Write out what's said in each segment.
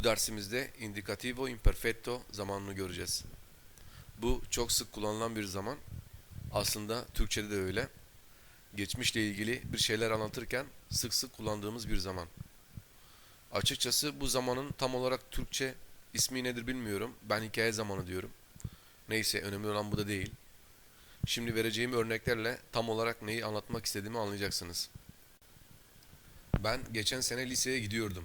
Bu dersimizde indicativo imperfecto zamanını göreceğiz. Bu çok sık kullanılan bir zaman. Aslında Türkçede de öyle. Geçmişle ilgili bir şeyler anlatırken sık sık kullandığımız bir zaman. Açıkçası bu zamanın tam olarak Türkçe ismi nedir bilmiyorum. Ben hikaye zamanı diyorum. Neyse önemli olan bu da değil. Şimdi vereceğim örneklerle tam olarak neyi anlatmak istediğimi anlayacaksınız. Ben geçen sene liseye gidiyordum.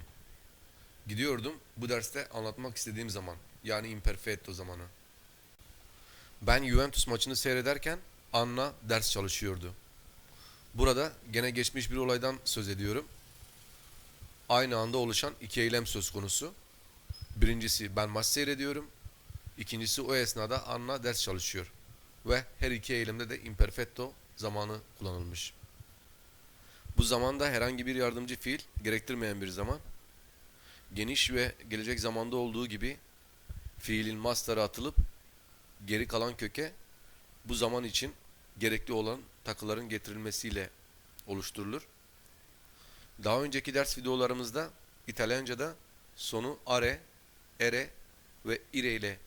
Gidiyordum bu derste anlatmak istediğim zaman. Yani imperfecto zamanı. Ben Juventus maçını seyrederken Anna ders çalışıyordu. Burada gene geçmiş bir olaydan söz ediyorum. Aynı anda oluşan iki eylem söz konusu. Birincisi ben maç seyrediyorum. İkincisi o esnada Anna ders çalışıyor. Ve her iki eylemde de imperfecto zamanı kullanılmış. Bu zamanda herhangi bir yardımcı fiil gerektirmeyen bir zaman. Geniş ve gelecek zamanda olduğu gibi fiilin mastarı atılıp geri kalan köke bu zaman için gerekli olan takıların getirilmesiyle oluşturulur. Daha önceki ders videolarımızda İtalyanca'da sonu are, ere ve ire ile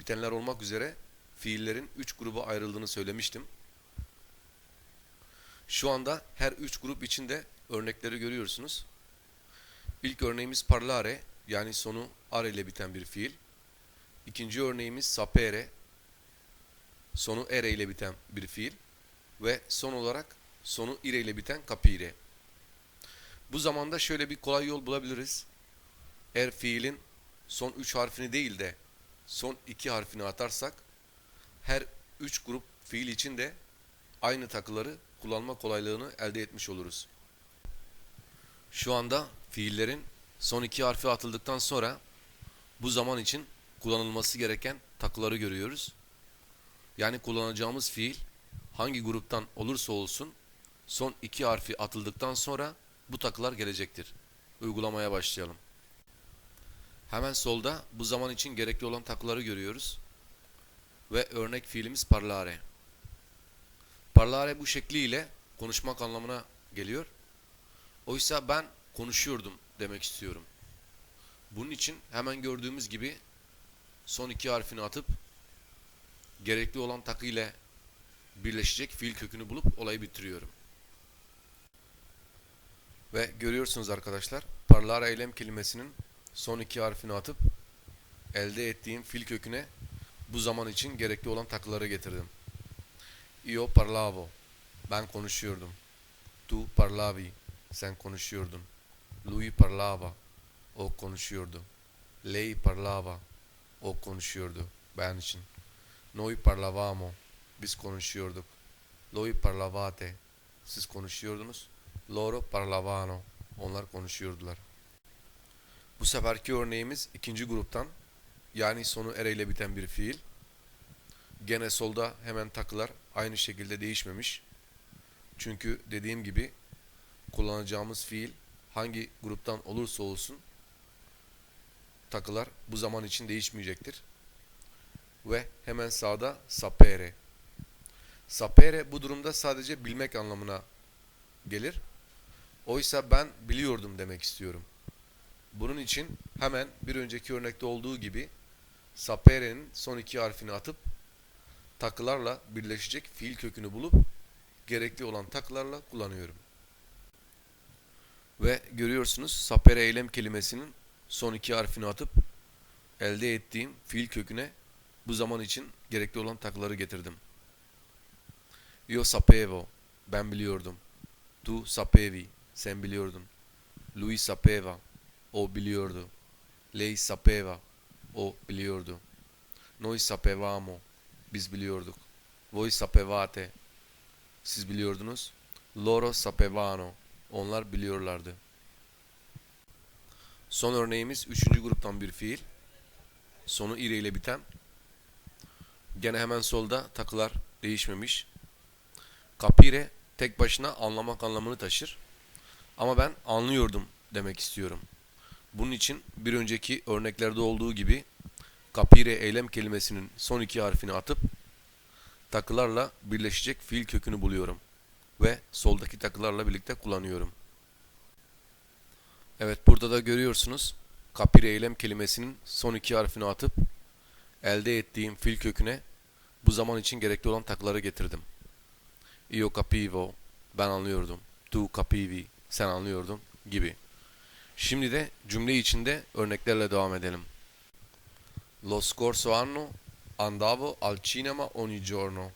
bitenler olmak üzere fiillerin 3 gruba ayrıldığını söylemiştim. Şu anda her 3 grup içinde örnekleri görüyorsunuz. İlk örneğimiz parlare yani sonu are ile biten bir fiil. İkinci örneğimiz sapere sonu ere ile biten bir fiil ve son olarak sonu ire ile biten capire. Bu zamanda şöyle bir kolay yol bulabiliriz. Eğer fiilin son 3 harfini değil de son 2 harfini atarsak her 3 grup fiil için de aynı takıları kullanma kolaylığını elde etmiş oluruz. Şu anda fiillerin son iki harfi atıldıktan sonra bu zaman için kullanılması gereken takıları görüyoruz. Yani kullanacağımız fiil hangi gruptan olursa olsun son iki harfi atıldıktan sonra bu takılar gelecektir. Uygulamaya başlayalım. Hemen solda bu zaman için gerekli olan takıları görüyoruz. Ve örnek fiilimiz parlare. Parlare bu şekliyle konuşmak anlamına geliyor. Oysa ben konuşuyordum demek istiyorum. Bunun için hemen gördüğümüz gibi son iki harfini atıp gerekli olan takı ile birleşecek fiil kökünü bulup olayı bitiriyorum. Ve görüyorsunuz arkadaşlar parlare eylem kelimesinin son iki harfini atıp elde ettiğim fiil köküne bu zaman için gerekli olan takıları getirdim. Io parlavo. Ben konuşuyordum. Tu parlavi. Sen konuşuyordun. Lui parlava. O konuşuyordu. Lei parlava. O konuşuyordu. Ben için. Noi parlavamo. Biz konuşuyorduk. Loi parlavate. Siz konuşuyordunuz. Loro parlavano. Onlar konuşuyordular. Bu seferki örneğimiz ikinci gruptan. Yani sonu ere ile biten bir fiil. Gene solda hemen takılar aynı şekilde değişmemiş. Çünkü dediğim gibi kullanacağımız fiil hangi gruptan olursa olsun takılar bu zaman için değişmeyecektir. Ve hemen sağda sapere. Sapere bu durumda sadece bilmek anlamına gelir. Oysa ben biliyordum demek istiyorum. Bunun için hemen bir önceki örnekte olduğu gibi sapere'nin son iki harfini atıp takılarla birleşecek fiil kökünü bulup gerekli olan takılarla kullanıyorum. Ve görüyorsunuz sapere eylem kelimesinin son iki harfini atıp elde ettiğim fiil köküne bu zaman için gerekli olan takıları getirdim. Io sapevo, ben biliyordum. Tu sapevi, sen biliyordun. Lui sapeva, o biliyordu. Lei sapeva, o biliyordu. Noi sapevamo, biz biliyorduk. Voi sapevate, siz biliyordunuz. Loro sapevano, onlar biliyorlardı. Son örneğimiz üçüncü gruptan bir fiil. Sonu ire ile biten. Gene hemen solda takılar değişmemiş. Capire tek başına anlamak anlamını taşır. Ama ben anlıyordum demek istiyorum. Bunun için bir önceki örneklerde olduğu gibi capire eylem kelimesinin son iki harfini atıp takılarla birleşecek fiil kökünü buluyorum ve soldaki takılarla birlikte kullanıyorum. Evet burada da görüyorsunuz kapir eylem kelimesinin son iki harfini atıp elde ettiğim fiil köküne bu zaman için gerekli olan takları getirdim. Io capivo, ben anlıyordum. Tu capivi, sen anlıyordun gibi. Şimdi de cümle içinde örneklerle devam edelim. Lo scorso anno andavo al cinema ogni giorno.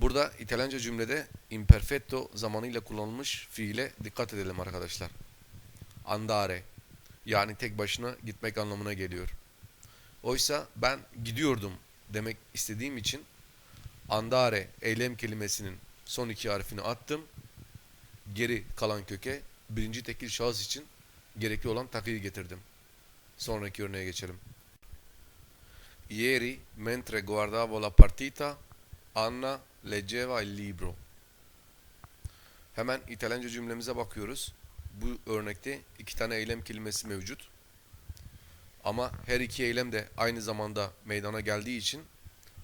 Burada İtalyanca cümlede imperfetto zamanıyla kullanılmış fiile dikkat edelim arkadaşlar. Andare yani tek başına gitmek anlamına geliyor. Oysa ben gidiyordum demek istediğim için andare eylem kelimesinin son iki harfini attım. Geri kalan köke birinci tekil şahıs için gerekli olan takıyı getirdim. Sonraki örneğe geçelim. Ieri, mentre guardavo la partita, Anna leggeva il libro. Hemen İtalyanca cümlemize bakıyoruz. Bu örnekte iki tane eylem kelimesi mevcut. Ama her iki eylem de aynı zamanda meydana geldiği için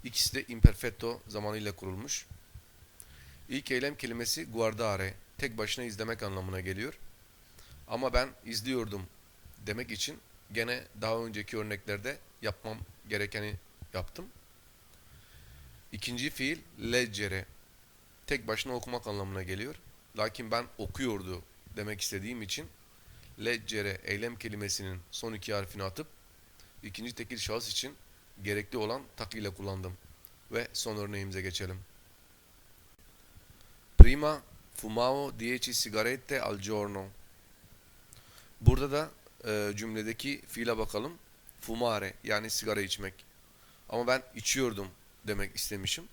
ikisi de imperfetto zamanıyla kurulmuş. İlk eylem kelimesi guardare, tek başına izlemek anlamına geliyor. Ama ben izliyordum demek için gene daha önceki örneklerde yapmam gerekeni yaptım. İkinci fiil leggere, tek başına okumak anlamına geliyor. Lakin ben okuyordu demek istediğim için leggere eylem kelimesinin son iki harfini atıp ikinci tekil şahıs için gerekli olan tak ile kullandım. Ve son örneğimize geçelim. Prima fumavo 10 sigarette al giorno. Burada da e, cümledeki fiile bakalım. Fumare yani sigara içmek. Ama ben içiyordum demek istemişim.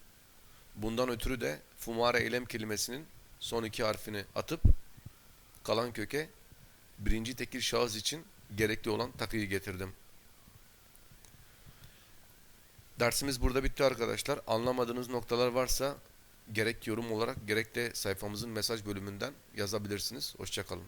Bundan ötürü de fumare eylem kelimesinin son iki harfini atıp kalan köke birinci tekil şahıs için gerekli olan takıyı getirdim. Dersimiz burada bitti arkadaşlar. Anlamadığınız noktalar varsa gerek yorum olarak gerek de sayfamızın mesaj bölümünden yazabilirsiniz. Hoşçakalın.